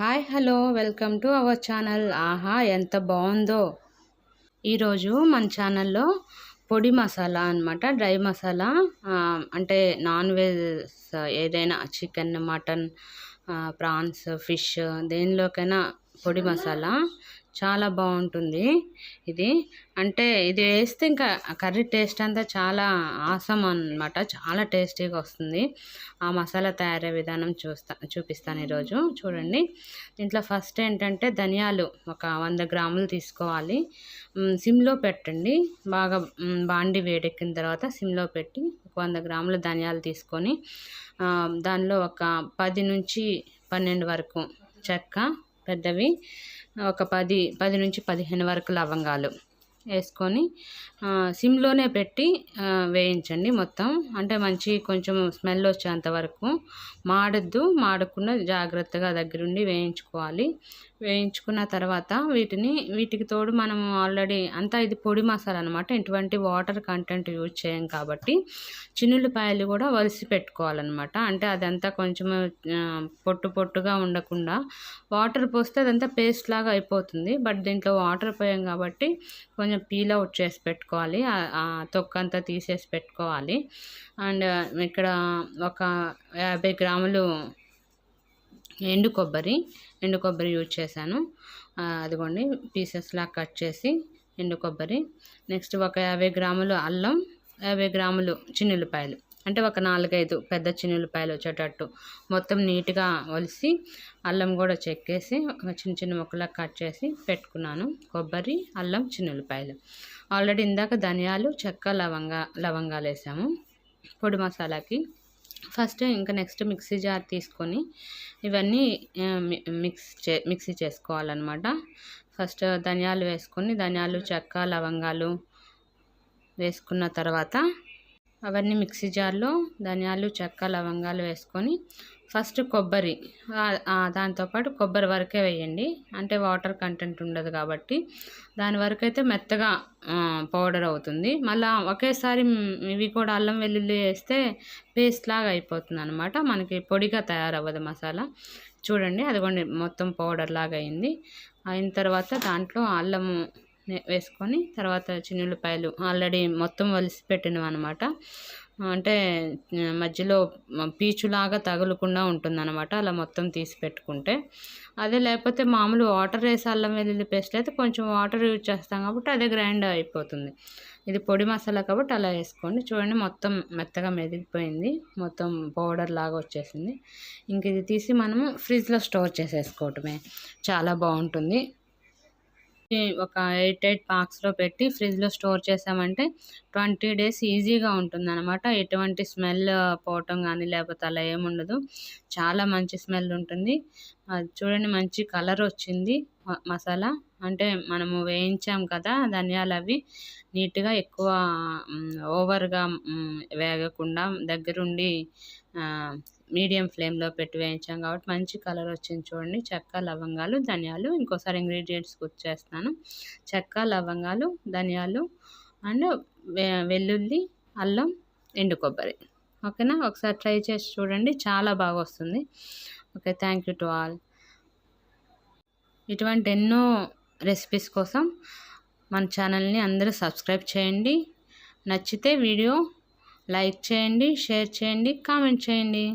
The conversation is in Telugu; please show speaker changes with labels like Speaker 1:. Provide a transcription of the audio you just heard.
Speaker 1: Hi hello welcome to our channel. ఆహా ఎంత బాగుందో. ఈరోజు మన ఛానల్లో పొడి మసాలా అనమాట డ్రై మసాలా అంటే నాన్ వెజ్ ఏదైనా చికెన్ మటన్ ప్రాన్స్ ఫిష్ దేనిలోకైనా పొడి మసాలా. చాలా బాగుంటుంది ఇది. అంటే ఇది వేస్తే ఇంకా కర్రీ టేస్ట్ అంతా చాలా ఆసం అనమాట చాలా టేస్టీగా వస్తుంది. ఆ మసాలా తయారయ్యే విధానం చూస్తా చూపిస్తాను ఈరోజు. చూడండి. దీంట్లో ఫస్ట్ ఏంటంటే ధనియాలు ఒక వంద గ్రాములు తీసుకోవాలి. సిమ్లో పెట్టండి. బాగా బాండి వేడెక్కిన తర్వాత సిమ్లో పెట్టి ఒక వంద గ్రాముల ధనియాలు తీసుకొని దానిలో ఒక పది నుంచి పన్నెండు వరకు చెక్క పెద్దవి. ఒక పది పది నుంచి పదిహేను వరకు లవంగాలు వేసుకొని సిమ్లోనే పెట్టి వేయించండి మొత్తం. అంటే మంచి కొంచెం స్మెల్ వచ్చేంత వరకు మాడద్దు. మాడకుండా జాగ్రత్తగా దగ్గరుండి వేయించుకోవాలి. వేయించుకున్న తర్వాత వీటిని వీటికి తోడు మనం ఆల్రెడీ అంతా ఇది పొడి మసాలా అనమాట ఎటువంటి వాటర్ కంటెంట్ యూజ్ చేయం కాబట్టి చిన్నుల్లిపాయలు కూడా వలిసి పెట్టుకోవాలన్నమాట. అంటే అదంతా కొంచెం పొట్టు పొట్టుగా ఉండకుండా వాటర్ పోస్తే అదంతా పేస్ట్ లాగా అయిపోతుంది. బట్ దీంట్లో వాటర్ పోయాం కాబట్టి కొంచెం పీల్ అవుట్ చేసి పెట్టుకోవాలి. తొక్కంతా తీసేసి పెట్టుకోవాలి. అండ్ ఇక్కడ ఒక యాభై గ్రాములు ఎండు కొబ్బరి ఎండు కొబ్బరి యూజ్ చేశాను. అదిగోండి పీసెస్లా కట్ చేసి ఎండు కొబ్బరి. నెక్స్ట్ ఒక యాభై గ్రాములు అల్లం యాభై గ్రాములు చిన్నులపాయలు. అంటే ఒక నాలుగైదు పెద్ద చిన్నులపాయలు వచ్చేటట్టు. మొత్తం నీట్గా ఒలిసి అల్లం కూడా చెక్కేసి ఒక చిన్న చిన్న ముక్కలా కట్ చేసి పెట్టుకున్నాను. కొబ్బరి అల్లం చిన్నులపాయలు. ఆల్రెడీ ఇందాక ధనియాలు చెక్క లవంగా లవంగాలు వేసాము. పొడి మసాలాకి ఫస్ట్ ఇంకా నెక్స్ట్ మిక్సీ జార్ తీసుకొని ఇవన్నీ మిక్స్ చే మిక్సీ చేసుకోవాలన్నమాట. ఫస్ట్ ధనియాలు వేసుకొని ధనియాలు చెక్క లవంగాలు వేసుకున్న తర్వాత అవన్నీ మిక్సీ జార్లో ధనియాలు చెక్క లవంగాలు వేసుకొని ఫస్ట్ కొబ్బరి. దాంతోపాటు కొబ్బరి వరకే వేయండి. అంటే వాటర్ కంటెంట్ ఉండదు కాబట్టి. దాని వరకు అయితే మెత్తగా పౌడర్ అవుతుంది. మళ్ళీ ఒకేసారి ఇవి కూడా అల్లం వెల్లుల్లి వేస్తే పేస్ట్ లాగా అయిపోతుంది అనమాట మనకి పొడిగా తయారవ్వదు మసాలా. చూడండి అదిగోండి మొత్తం పౌడర్ లాగా అయింది. అయిన తర్వాత దాంట్లో అల్లము వేసుకొని తర్వాత చిన్నులపాయలు ఆల్రెడీ మొత్తం వలిసి పెట్టినవి అనమాట అంటే మధ్యలో పీచులాగా తగులకుండా ఉంటుందన్నమాట అలా మొత్తం తీసి పెట్టుకుంటే. అదే లేకపోతే మామూలు వాటర్ వేసి అల్లం వెల్లుల్లి పేస్ట్ అయితే కొంచెం వాటర్ యూజ్ చేస్తాం కాబట్టి అదే గ్రైండ్ అయిపోతుంది. ఇది పొడి మసాలా కాబట్టి అలా వేసుకోండి. చూడండి మొత్తం మెత్తగా మెదిగిపోయింది మొత్తం పౌడర్ లాగా వచ్చేసింది. ఇంక ఇది తీసి మనము ఫ్రిడ్జ్లో స్టోర్ చేసేసుకోవటమే. చాలా బాగుంటుంది. ఒక ఎయిట్ ఎయిట్ బాక్స్లో పెట్టి ఫ్రిడ్జ్లో స్టోర్ చేసామంటే ట్వంటీ డేస్ ఈజీగా ఉంటుంది అనమాట ఎటువంటి స్మెల్ పోవటం కానీ లేకపోతే అలా ఏముండదు. చాలా మంచి స్మెల్ ఉంటుంది. అది చూడండి మంచి కలర్ వచ్చింది మసాలా. అంటే మనము వేయించాం కదా ధనియాలు అవి. నీట్గా ఎక్కువ ఓవర్గా వేగకుండా దగ్గరుండి మీడియం ఫ్లేమ్లో పెట్టి వేయించాం కాబట్టి మంచి కలర్ వచ్చింది చూడండి. చెక్క లవంగాలు ధనియాలు. ఇంకోసారి ఇంగ్రీడియంట్స్ గుర్తు చేస్తున్నాను చెక్క లవంగాలు ధనియాలు అండ్ వె- వెల్లుల్లి అల్లం ఎండు కొబ్బరి. ఓకేనా? ఒకసారి ట్రై చేసి చూడండి. చాలా బాగా వస్తుంది okay thank you to all ఇటువంటి ఎన్నో రెసిపీస్ కోసం మన ఛానల్ని అందరూ సబ్స్క్రైబ్ చేయండి. నచ్చితే వీడియో లైక్ చేయండి షేర్ చేయండి కామెంట్ చేయండి.